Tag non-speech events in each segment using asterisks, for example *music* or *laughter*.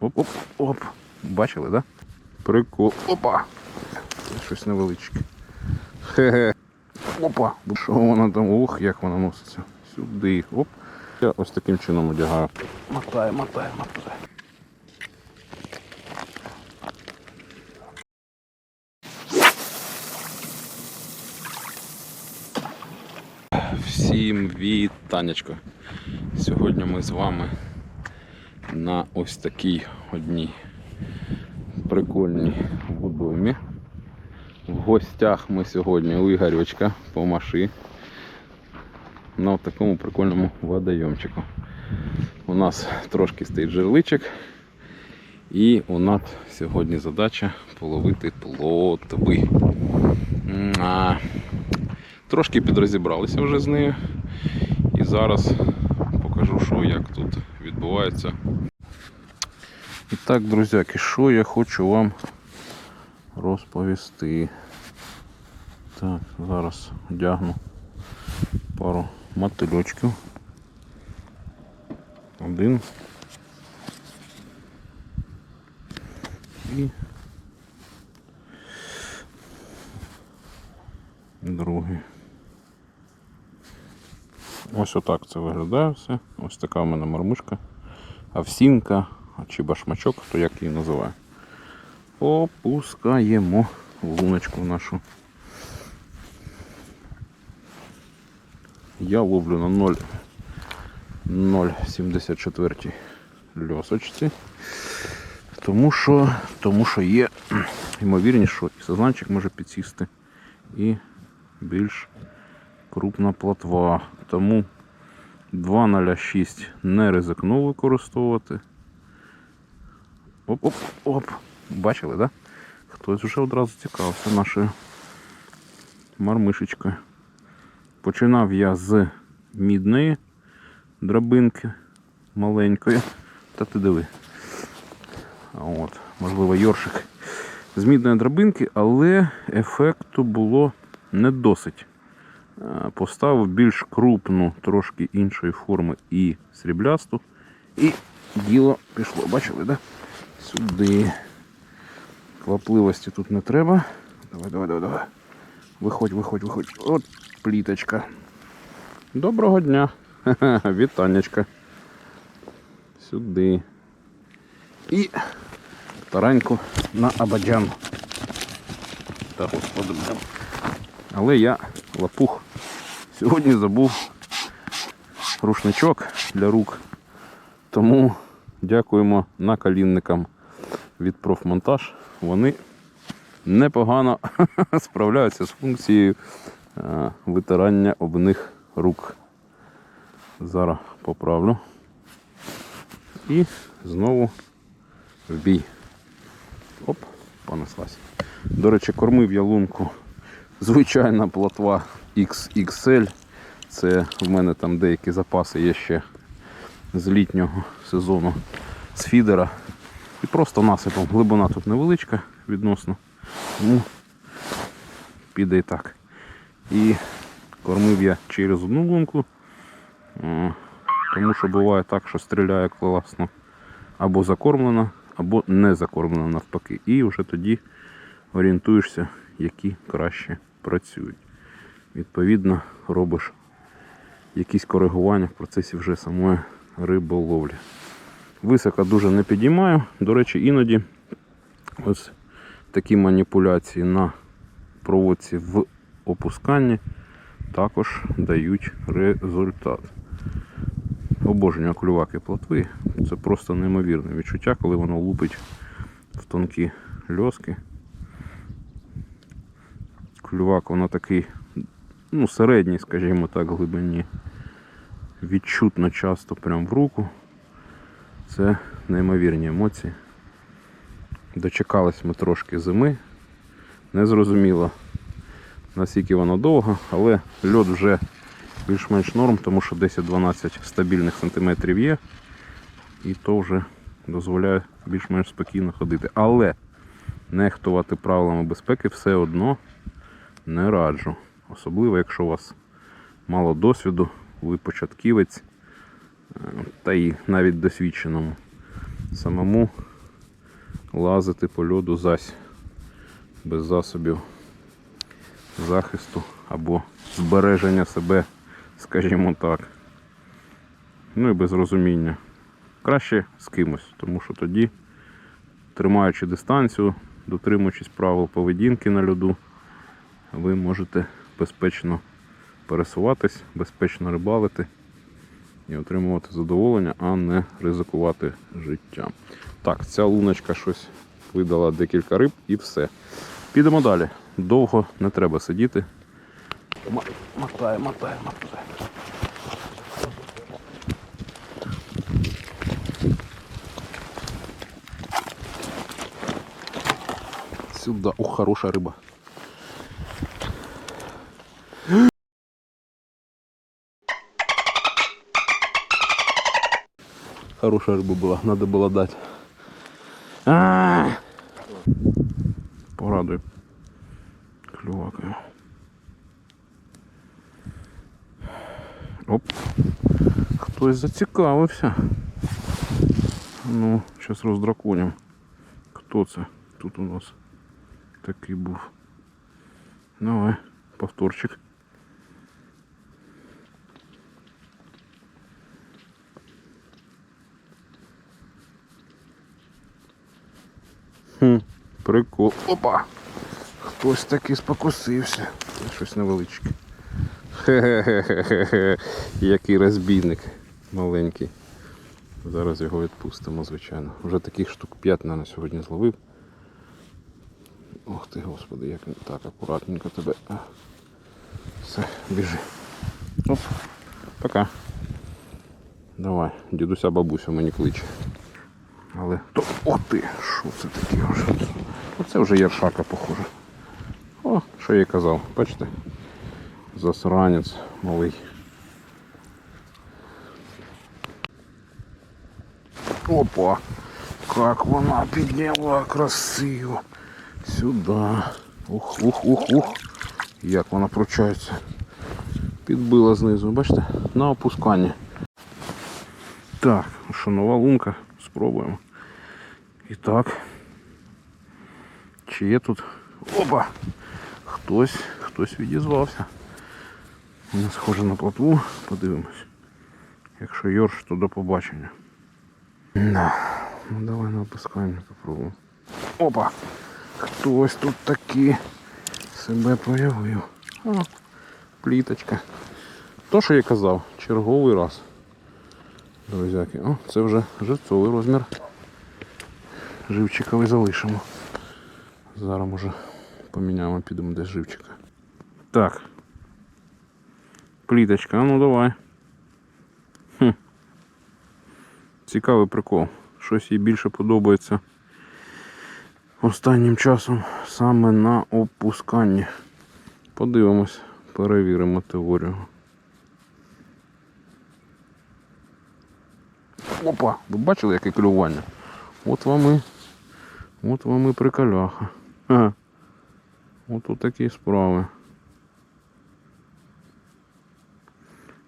Оп-оп-оп. Бачили, так? Да? Прикол. Опа! Щось невеличке. Хе-хе. Опа! Що вона там? Ох, як вона носиться. Сюди. Оп. Я ось таким чином одягаю. Мотаю, мотаю, мотаю. Всім вітанечко. Сьогодні ми з вами на ось такій одній прикольній водоймі. В гостях ми сьогодні у по маші на такому прикольному водойомчику. У нас трошки стоїть жерличок. І у нас сьогодні задача половити плотви. А, трошки підрозібралися вже з нею. І зараз покажу, що як тут відбувається. І так, друзяки, що я хочу вам розповісти. Так, зараз одягну пару мотильочків. Один. І другий. Ось отак це виглядає все. Ось така в мене мармишка. Овсінка чи башмачок, хто як її називає. Опускаємо луночку нашу. Я ловлю на 0 0,74 льосочці. Тому що, тому що є ймовірність, що і сазанчик може підсісти і більш крупна плотва. Тому 2,06 не ризикнув використовувати. Оп-оп-оп. Бачили, так? Да? Хтось вже одразу цікавився нашою мармишечкою. Починав я з мідної драбинки маленької. Та ти диви. От, можливо, йоршик з мідної драбинки, але ефекту було не досить. Е, Поставив більш крупну, трошки іншої форми і сріблясту. І діло пішло. Бачили, да? Сюди. Квапливості тут не треба. Давай, давай, давай, давай. Виходь, виходь, виходь. От пліточка. Доброго дня. Ха-ха, *laughs* Вітанечка. Сюди. І тараньку на абаджан. Та господи. Але я лапух. Сьогодні забув рушничок для рук. Тому дякуємо наколінникам від профмонтаж. Вони непогано *laughs* справляються з функцією е, витирання об них рук. Зараз поправлю. І знову в бій. Оп, понеслась. До речі, кормив я лунку. Звичайна плотва XXL. Це в мене там деякі запаси є ще з літнього сезону з фідера. І просто насипом. Глибина тут невеличка відносно. Тому піде і так. І кормив я через одну лунку. Е, Тому що буває так, що стріляє класно або закормлена, або не закормлена навпаки. І вже тоді орієнтуєшся, які краще працюють. Відповідно, робиш якісь коригування в процесі вже самої риболовлі. Високо дуже не підіймаю. До речі, іноді ось такі маніпуляції на проводці в опусканні також дають результат. Обожнюю клюваки плотви. Це просто неймовірне відчуття, коли воно лупить в тонкі льоски. Клювак воно такий, ну, середній, скажімо так, глибині. Відчутно часто прям в руку. Це неймовірні емоції. Дочекались ми трошки зими. Не зрозуміло наскільки воно довго, але льод вже більш-менш норм, тому що 10-12 стабільних сантиметрів є. І то вже дозволяє більш-менш спокійно ходити. Але нехтувати правилами безпеки все одно не раджу. Особливо, якщо у вас мало досвіду, ви початківець, е, та і навіть досвідченому. Самому лазити по льоду зась без засобів захисту або збереження себе, скажімо так. Ну і без розуміння. Краще з кимось, тому що тоді, тримаючи дистанцію, дотримуючись правил поведінки на льоду, ви можете безпечно пересуватись, безпечно рибалити і отримувати задоволення, а не ризикувати життям. Так, ця луночка щось видала декілька риб і все. Підемо далі. Довго не треба сидіти. Мотає, мотає, мотає. Сюда. Ух, хорошая рыба. Хорошая рыба была, надо было дать. А! Порадуй. Клювакою. Оп. Хтось зацікавився. Ну, зараз роздраконим. Хто це? Тут у нас такий був. Давай, повторчик. Хм, прикол. Опа! Хтось таки спокусився. Щось невеличке. Хе-хе-хе-хе-хе. Який розбійник маленький. Зараз його відпустимо, звичайно. Вже таких штук 5 на сьогодні зловив. Ох ти, господи, як він так акуратненько тебе. Все, біжи. Оп, пока. Давай, дідуся бабуся мені кличе. Але то. О ти! Що це таке вже? Оце вже яршака, похоже. О, що я казав, бачите? Засранець малий. Опа! Как вона підняла красиво. Сюда. Ух, ух, ух, ух. Як вона пручається. Підбила знизу, бачите? На опускання. Так, ну що, нова лунка. Спробуємо. І так. Чи є тут? Опа! Хтось, хтось відізвався. Не схоже на плотву, подивимось. Якщо Йорш, то до побачення. Да. Ну давай на опускання попробуємо. Опа! Хтось тут таки себе проявив. О, пліточка. То, що я казав, черговий раз. Друзяки, о, це вже живцовий розмір. Живчиковий залишимо. Зараз може поміняємо, підемо десь живчика. Так. Пліточка, ну давай. Хм. Цікавий прикол. Щось їй більше подобається останнім часом саме на опусканні. Подивимось, перевіримо теорію. Опа! Ви бачили, яке клювання? От вам і, от вам і приколяха. Ага. От такі справи.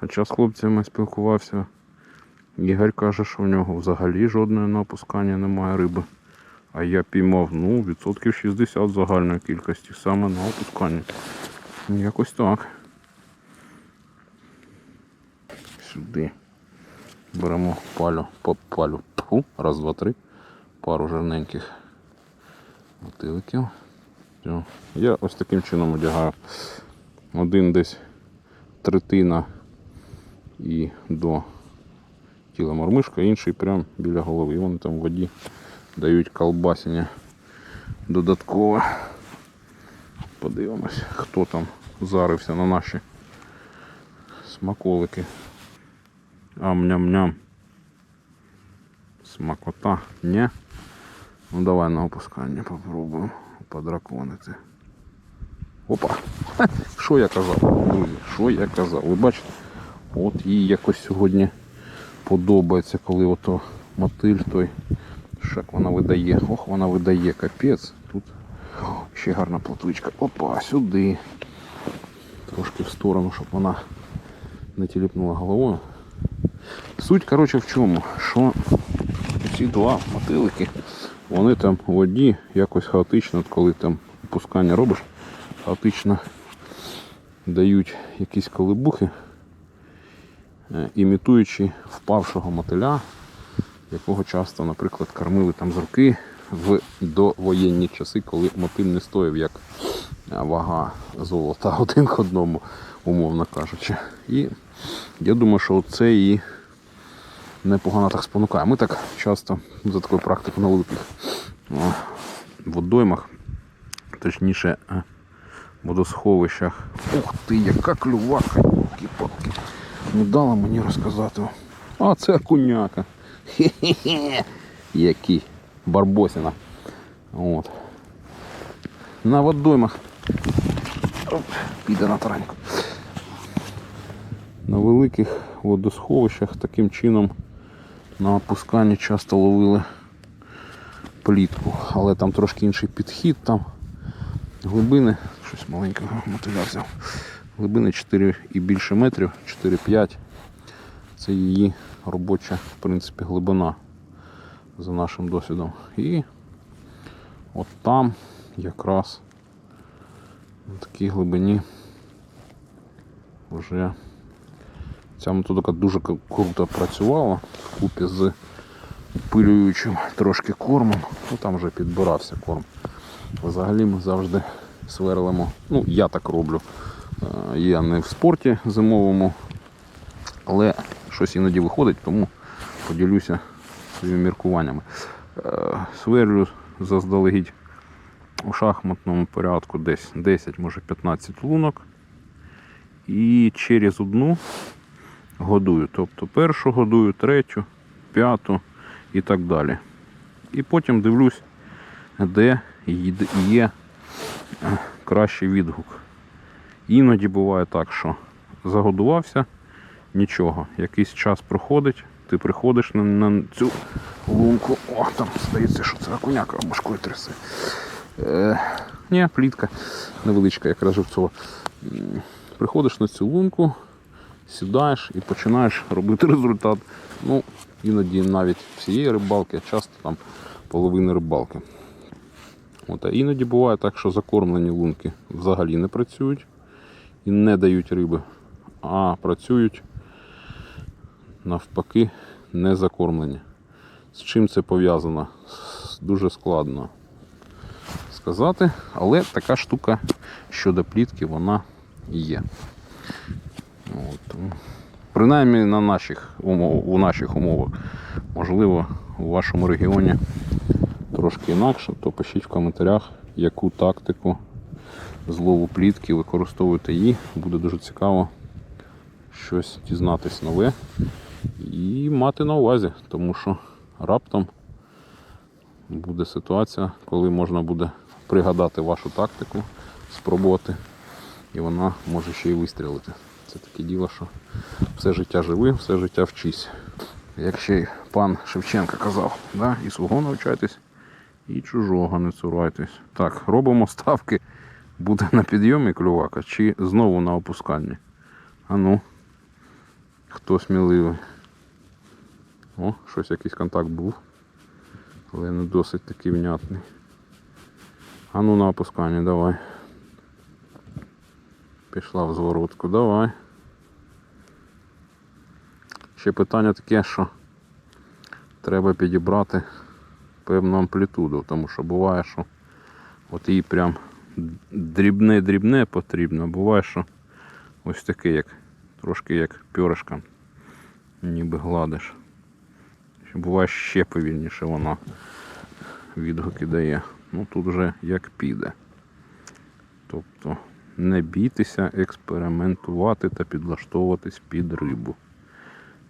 Хоча з хлопцями спілкувався. Ігор каже, що в нього взагалі жодної на опускання немає риби. А я піймав, ну, відсотків 60 загальної кількості саме на опусканні. Якось так. Сюди. Беремо палю, по палю. Тьфу, раз, два, три. Пару жирненьких мотиликів. Все. Я ось таким чином одягаю. Один десь третина і до тіла мормишка, інший прямо біля голови. І вони там в воді дають колбасення додаткове. Подивимось, хто там зарився на наші смаколики. Ам-ням-ням. Смакота, не? Ну давай на опускання попробуємо подраконити. Опа! *laughs* Що я казав, друзі? Що я казав? Ви бачите? От їй якось сьогодні подобається, коли ото мотиль той. Як вона видає. Ох, вона видає капець. Тут ще гарна плотвичка. Опа, сюди. Трошки в сторону, щоб вона не тіліпнула головою. Суть, коротше, в чому? Що ці два мотилики вони там у воді якось хаотично, от коли там опускання робиш, хаотично дають якісь колибухи, е, імітуючи впавшого мотиля, якого часто, наприклад, кормили там з руки в довоєнні часи, коли мотиль не стоїв як е, вага золота *laughs* один к одному, умовно кажучи. І я думаю, що це її непогано так спонукає. Ми так часто за такою практикою на великих водоймах, точніше е, водосховищах. Ух ти, яка клювака, палки Не дала мені розказати. А це окуняка. Хе-хе-хе. Який барбосина. От. На водоймах. Піде на тараньку. На великих водосховищах таким чином на опусканні часто ловили плітку, але там трошки інший підхід, там глибини, щось маленького мотиля взяв. Глибини 4 і більше метрів, 4-5. Це її робоча, в принципі, глибина за нашим досвідом. І от там якраз на такій глибині вже ця методика дуже круто працювала вкупі з пилюючим трошки кормом. Ну там вже підбирався корм. Взагалі ми завжди сверлимо. Ну, я так роблю. Е, Я не в спорті зимовому, але щось іноді виходить, тому поділюся своїми міркуваннями. Е, Сверлю заздалегідь у шахматному порядку десь 10, може 15 лунок. І через одну годую. Тобто першу годую, третю, п'яту і так далі. І потім дивлюсь, де є е, кращий відгук. Іноді буває так, що загодувався, нічого. Якийсь час проходить, ти приходиш на, на цю лунку. О, там здається, що це окуняка башкою трясе. Е, ні, плітка невеличка, якраз живцова. Приходиш на цю лунку, сідаєш і починаєш робити *laughs* результат. Ну, іноді навіть всієї рибалки, а часто там половини рибалки. От, а іноді буває так, що закормлені лунки взагалі не працюють і не дають риби, а працюють навпаки не закормлені. З чим це пов'язано? Дуже складно сказати, але така штука щодо плітки вона є. От. Принаймні на наших умов, у наших умовах. Можливо, у вашому регіоні трошки інакше, то пишіть в коментарях, яку тактику злову плітки використовуєте її. Буде дуже цікаво щось дізнатись нове і мати на увазі, тому що раптом буде ситуація, коли можна буде пригадати вашу тактику, спробувати, і вона може ще й вистрілити. Це таке діло, що все життя живи, все життя вчись. Як ще й пан Шевченко казав, да? і свого навчайтесь, і чужого не цурайтесь. Так, робимо ставки. Буде на підйомі клювака чи знову на опусканні. А ну, хто сміливий. О, щось якийсь контакт був. Але не досить такий внятний. А ну на опускання, давай. Пішла в зворотку, давай. Ще питання таке, що треба підібрати певну амплітуду, тому що буває, що от їй прям дрібне-дрібне потрібно, буває, що ось таке, як трошки як пьоришка, ніби гладиш. Буває ще повільніше вона відгуки дає. Ну тут вже як піде. Тобто не бійтеся експериментувати та підлаштовуватись під рибу.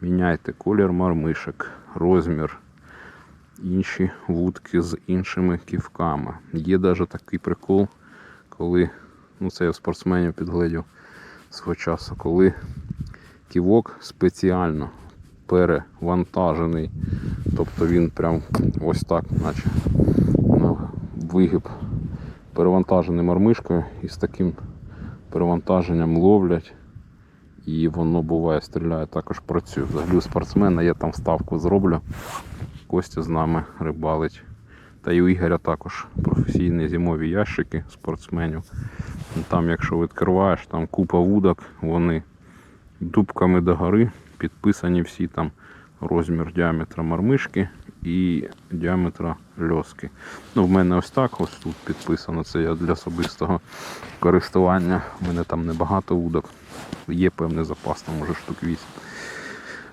Міняйте колір мармишок, розмір, інші вудки з іншими ківками. Є навіть такий прикол, коли, ну це я в спортсменів підглядів свого часу, коли ківок спеціально перевантажений, тобто він прям ось так, наче на вигиб перевантажений мармишкою і з таким перевантаженням ловлять. І воно буває, стріляє, також працює. Взагалі у спортсмена я там ставку зроблю. Костя з нами рибалить Та й у Ігоря також професійні зимові ящики спортсменів. Там, якщо відкриваєш, там купа вудок, вони дубками догори, підписані всі там розмір діаметра мармишки і діаметра льоски. Ну, в мене ось так, ось тут підписано. Це я для особистого користування. У мене там небагато вудок. Є певний запас, там може штук 8.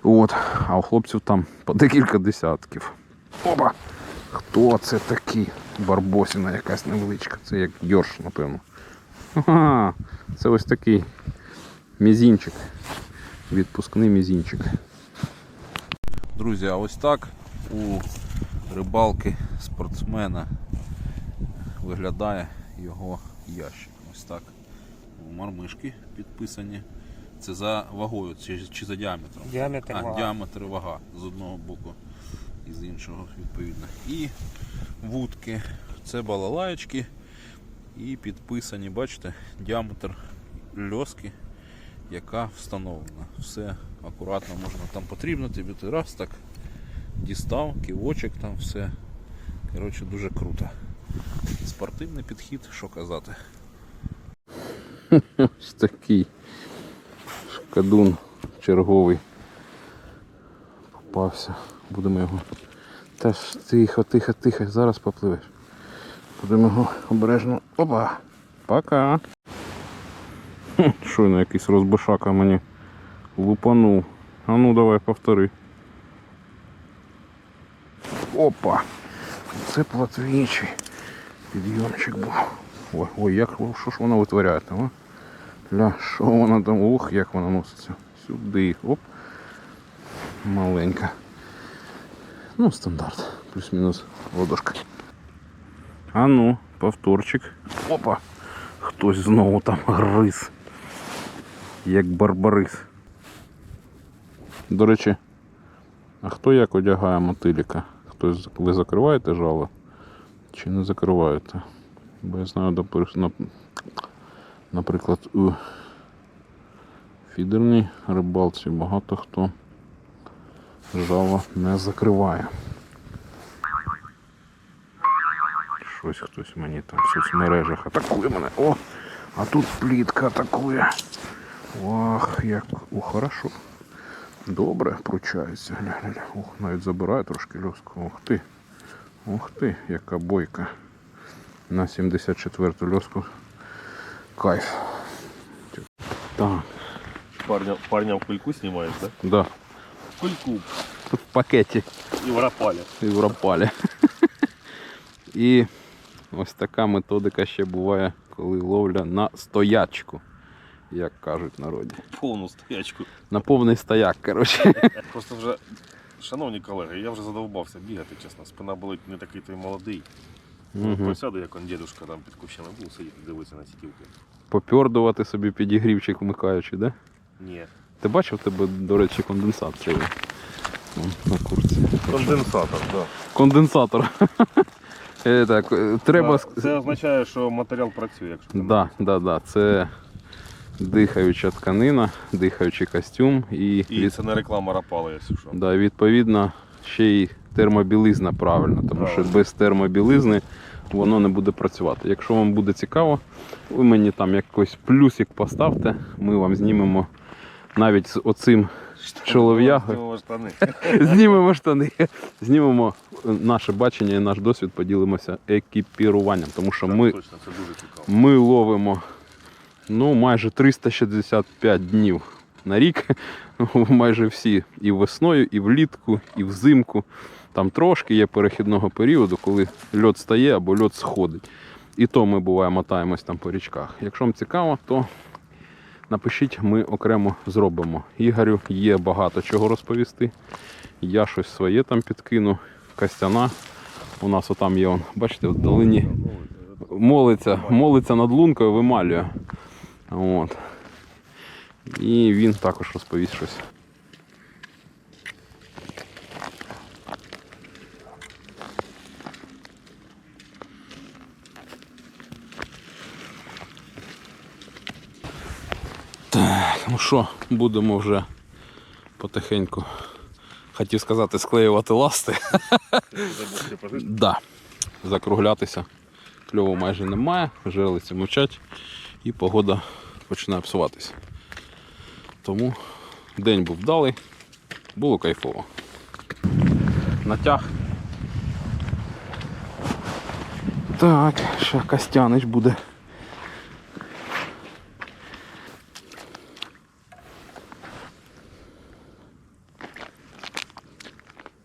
От, а у хлопців там по декілька десятків. Опа! Хто це такий? Барбосіна якась невеличка. Це як Йорш, напевно. Ага, це ось такий мізінчик. Відпускний мізінчик. Друзі, а ось так у рибалки спортсмена виглядає його ящик. Ось так. Мармишки підписані. Це за вагою чи, чи за діаметром? Діаметр а, вага. діаметр вага з одного боку і з іншого відповідно. І вудки. Це балалаєчки. І підписані, бачите, діаметр льоски, яка встановлена. Все акуратно можна там потрібно, тобі ти раз так дістав, ківочок там все. Коротше, дуже круто. Спортивний підхід, що казати. *laughs* Ось такий шкадун черговий попався. Будемо його. Теж тихо, тихо, тихо, зараз попливеш. Будемо його обережно. Опа! Пока! Щойно якийсь розбишака мені лупанув. А ну давай повтори. Опа! Це платвічий підйомчик був. Ой, ой, як що ж вона витворяє там, а? Ля, що вона там? Ух, як вона носиться. Сюди. Оп. Маленька. Ну, стандарт. Плюс-мінус ладошка. А ну, повторчик. Опа! Хтось знову там гриз. Як барбарис. До речі, а хто як одягає мотиліка? Хтось ви закриваєте жало? Чи не закриваєте? Бо я знаю, допри- нап- наприклад, у фідерній рибалці багато хто жало не закриває. Щось хтось мені там в соцмережах атакує мене. О! А тут плітка атакує. Ох, як. О, хорошо. Добре, пручається. Гля, гля, гля. Ох, навіть забирає трошки льоску. Ух ти. Ух ти, яка бойка. На 74-ту льоску. Кайф. Так, Парня, парня в кульку снимаешь, да? да. В кульку В пакеті. и в рапале. і в рапалі. І *laughs* ось така методика ще буває, коли ловля на стоячку, як кажуть в народі. Повну стоячку. На повний стояк, коротше. *laughs* Просто вже, шановні колеги, я вже задовбався бігати, чесно. Спина болить не такий той молодий. Мгм. Посяду, як он дідушка там під кущами був, сидіти, дивитися на сітівки. Попьордувати собі підігрівчик вмикаючи, да? Ні. Ти бачив тебе, до речі, конденсат цей на курці. Конденсатор, так. Конденсатор. *laughs* Е, Так, е, треба. Це означає, що матеріал працює, якщо там- Да, да, да. Це дихаюча тканина, дихаючий костюм і, І від- це не реклама рапала, якщо що. да, відповідно ще й термобілизна правильно, тому що без термобілизни воно не буде працювати. Якщо вам буде цікаво, ви мені там якийсь плюсик поставте, ми вам знімемо навіть з оцим чолов'ягою. Знімемо штани. *laughs* Знімемо штани, знімемо наше бачення і наш досвід, поділимося екіпіруванням, тому що ми, ми ловимо ну, майже 365 днів на рік, *laughs* майже всі і весною, і влітку, і взимку. Там трошки є перехідного періоду, коли льод стає або льод сходить. І то ми буває мотаємось там по річках. Якщо вам цікаво, то напишіть, ми окремо зробимо. Ігорю є багато чого розповісти. Я щось своє там підкину. Костяна. У нас отам є, он, бачите, в долині молиться, молиться над лункою, вималює. От. І він також розповість щось. Так, ну що, будемо вже потихеньку. Хотів сказати, склеювати ласти. Да. закруглятися. Кльову майже немає, жерлиці мовчать і погода починає псуватися. Тому день був вдалий, було кайфово. Натяг. Так, ще Костянич буде.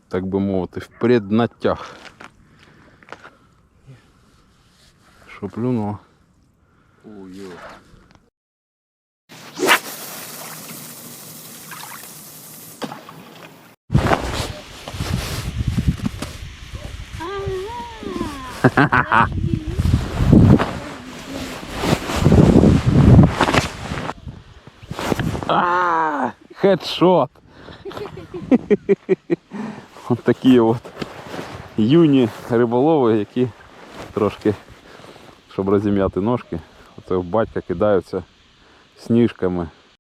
Так би мовити, в преднатяг. Що плюнуло? Ой-ой. А, хедшот. От такі от юні риболови, які трошки, щоб розім'яти ножки, оце в батька кидаються сніжками